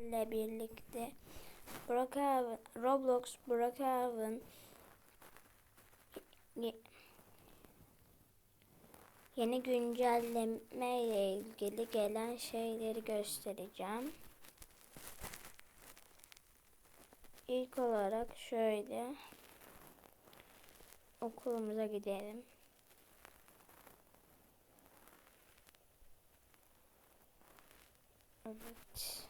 ile birlikte Brookhaven, Roblox Brookhaven ye- yeni güncelleme ile ilgili gelen şeyleri göstereceğim. İlk olarak şöyle okulumuza gidelim. Evet.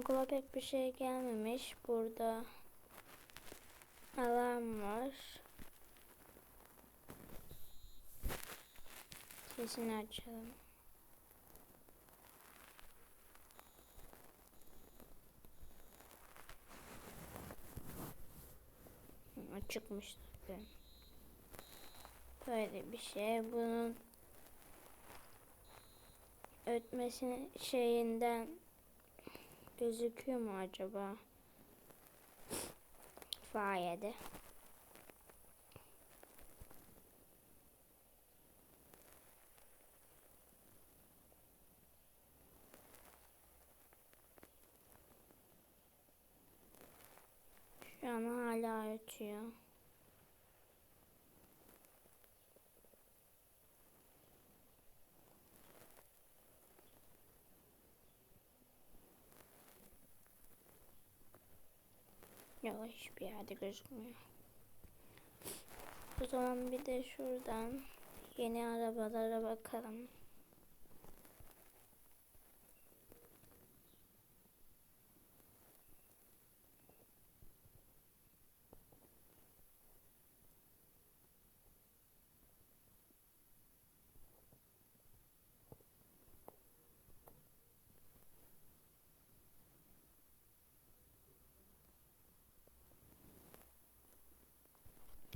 Okula pek bir şey gelmemiş. Burada alarm var. Sesini açalım. Hı, Açıkmış tabii. Böyle bir şey. Bunun ötmesinin şeyinden gözüküyor mu acaba? Fayede. Şu an hala ötüyor. Yok hiçbir yerde gözükmüyor. O zaman bir de şuradan yeni arabalara bakalım.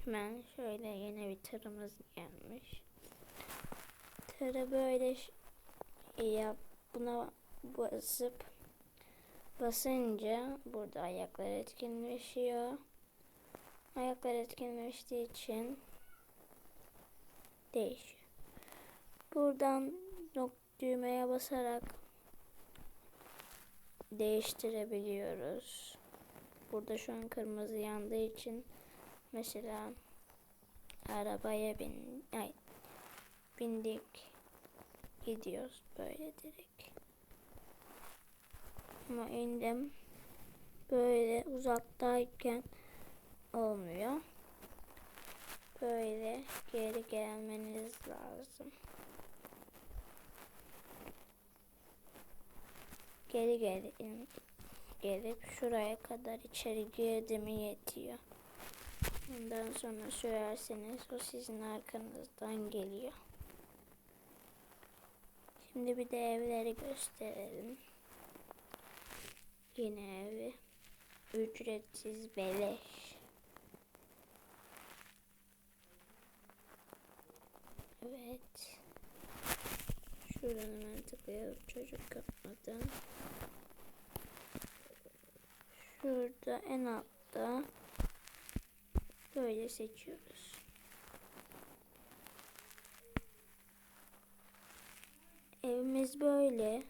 Hemen şöyle yeni bir tırımız gelmiş. Tırı böyle yap buna basıp basınca burada ayaklar etkinleşiyor. Ayaklar etkinleştiği için değişiyor. Buradan nok düğmeye basarak değiştirebiliyoruz. Burada şu an kırmızı yandığı için Mesela arabaya bin, ay, bindik. Gidiyoruz böyle direkt. Ama indim. Böyle uzaktayken olmuyor. Böyle geri gelmeniz lazım. Geri geri gelip şuraya kadar içeri girdi mi yetiyor. Ondan sonra sürerseniz o sizin arkanızdan geliyor. Şimdi bir de evleri gösterelim. Yine evi. Ücretsiz beleş. Evet. Şuradan hemen tıklayalım çocuk kapmadan. Şurada en altta Böyle seçiyoruz. Evimiz böyle.